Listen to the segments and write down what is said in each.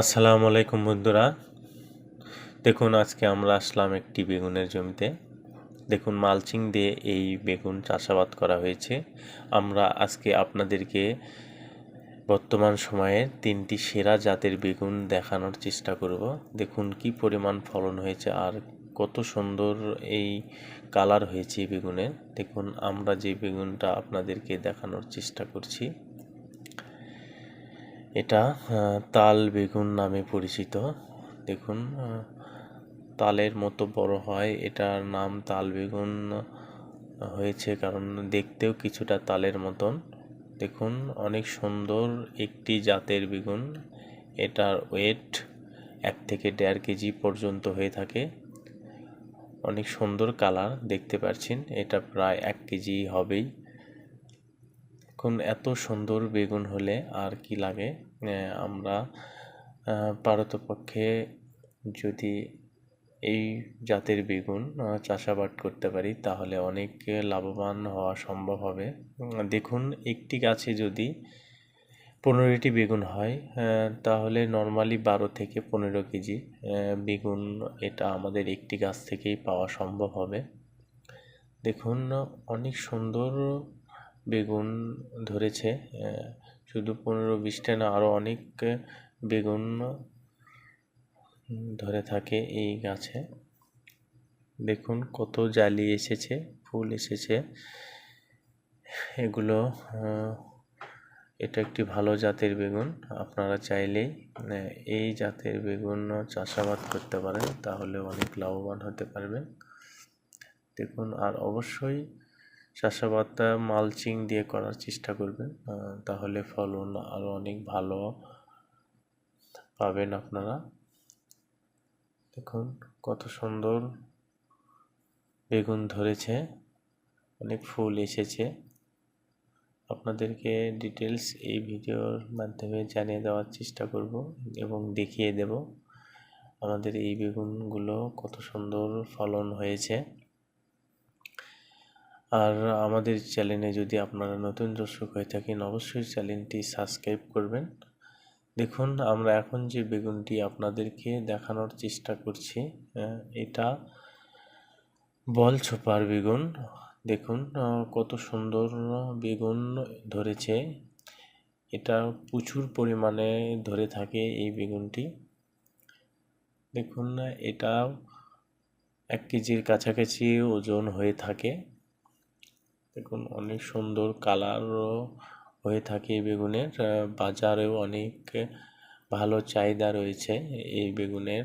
আসসালামু আলাইকুম বন্ধুরা। দেখুন, আজকে আমরা আসলাম একটি বেগুনের জমিতে। দেখুন, মালচিং দিয়ে এই বেগুন চাষাবাদ করা হয়েছে। আমরা আজকে আপনাদেরকে বর্তমান সময়ে তিনটি সেরা জাতের বেগুন দেখানোর চেষ্টা করব। দেখুন, কি পরিমাণ ফলন হয়েছে আর কত সুন্দর এই কালার হয়েছে বেগুনের। দেখুন, আমরা যে বেগুনটা আপনাদেরকে দেখানোর চেষ্টা করছি। এটা তাল বেগুন নামে পরিচিত। দেখুন তালের মতো বড় হয়। এটার নাম তাল বেগুন হয়েছে কারণ দেখতেও কিছুটা তালের মতন। দেখুন, অনেক সুন্দর একটি জাতের বেগুন। এটার ওয়েট এক থেকে দেড় কেজি পর্যন্ত হয়ে থাকে। অনেক সুন্দর কালার দেখতে পাচ্ছেন। এটা প্রায় এক কেজি হবেই। এখন এত সুন্দর বেগুন হলে আর কি লাগে? আমরা পারতপক্ষে যদি এই জাতের বেগুন চাষাবাদ করতে পারি, তাহলে অনেক লাভবান হওয়া সম্ভব হবে। দেখুন, একটি গাছে যদি পনেরোটি বেগুন হয় তাহলে নর্মালি বারো থেকে পনেরো কেজি বেগুন এটা আমাদের একটি গাছ থেকেই পাওয়া সম্ভব হবে। দেখুন, অনেক সুন্দর বেগুন ধরেছে শুধু পনেরো বিশটা না আরও অনেক বেগুন ধরে থাকে এই গাছে। দেখুন কত জালি এসেছে, ফুল এসেছে। এগুলো এটা একটি ভালো জাতের বেগুন। আপনারা চাইলেই এই জাতের বেগুন চাষাবাদ করতে পারেন, তাহলে অনেক লাভবান হতে পারবেন। দেখুন, আর অবশ্যই চাষাবাদটা মালচিং দিয়ে করার চেষ্টা করবেন তাহলে ফলন আরও অনেক ভালো পাবেন আপনারা। দেখুন, কত সুন্দর বেগুন ধরেছে, অনেক ফুল এসেছে। আপনাদেরকে ডিটেলস এই ভিডিওর মাধ্যমে জানিয়ে দেওয়ার চেষ্টা করব এবং দেখিয়ে দেব। আমাদের এই বেগুনগুলো কত সুন্দর ফলন হয়েছে। আর আমাদের চ্যানেলে যদি আপনারা নতুন দর্শক হয়ে থাকেন, অবশ্যই চ্যানেলটি সাবস্ক্রাইব করবেন। দেখুন, আমরা এখন যে বেগুনটি আপনাদেরকে দেখানোর চেষ্টা করছি এটা বল ছোপার বেগুন। দেখুন কত সুন্দর বেগুন ধরেছে। এটা প্রচুর পরিমাণে ধরে থাকে এই বেগুনটি। দেখুন, এটা এক কেজির কাছাকাছি ওজন হয়ে থাকে। দেখুন অনেক সুন্দর কালারও হয়ে থাকে এই বেগুনের। বাজারেও অনেক ভালো চাহিদা রয়েছে এই বেগুনের।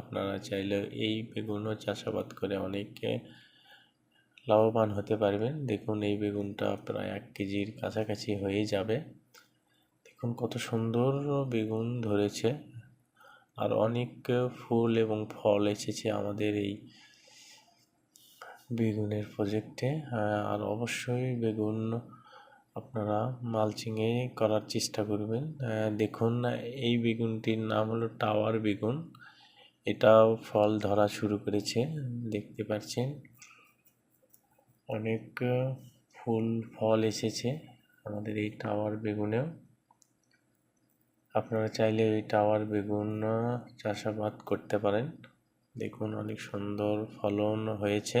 আপনারা চাইলে এই বেগুনও চাষাবাদ করে অনেক লাভবান হতে পারবেন। দেখুন, এই বেগুনটা প্রায় এক কেজির কাছাকাছি হয়ে যাবে। দেখুন, কত সুন্দর বেগুন ধরেছে। আর অনেক ফুল এবং ফল এসেছে আমাদের এই বেগুনের প্রজেক্টে আর অবশ্যই বেগুন আপনারা মালচিংয়ে করার চেষ্টা করবেন। দেখুন, এই বেগুনটির নাম হলো টাওয়ার বেগুন। এটাও ফল ধরা শুরু করেছে, দেখতে পাচ্ছেন। অনেক ফুল, ফল এসেছে আমাদের এই টাওয়ার বেগুনেও। আপনারা চাইলে এই টাওয়ার বেগুন চাষাবাদ করতে পারেন। দেখুন, অনেক সুন্দর ফলন হয়েছে।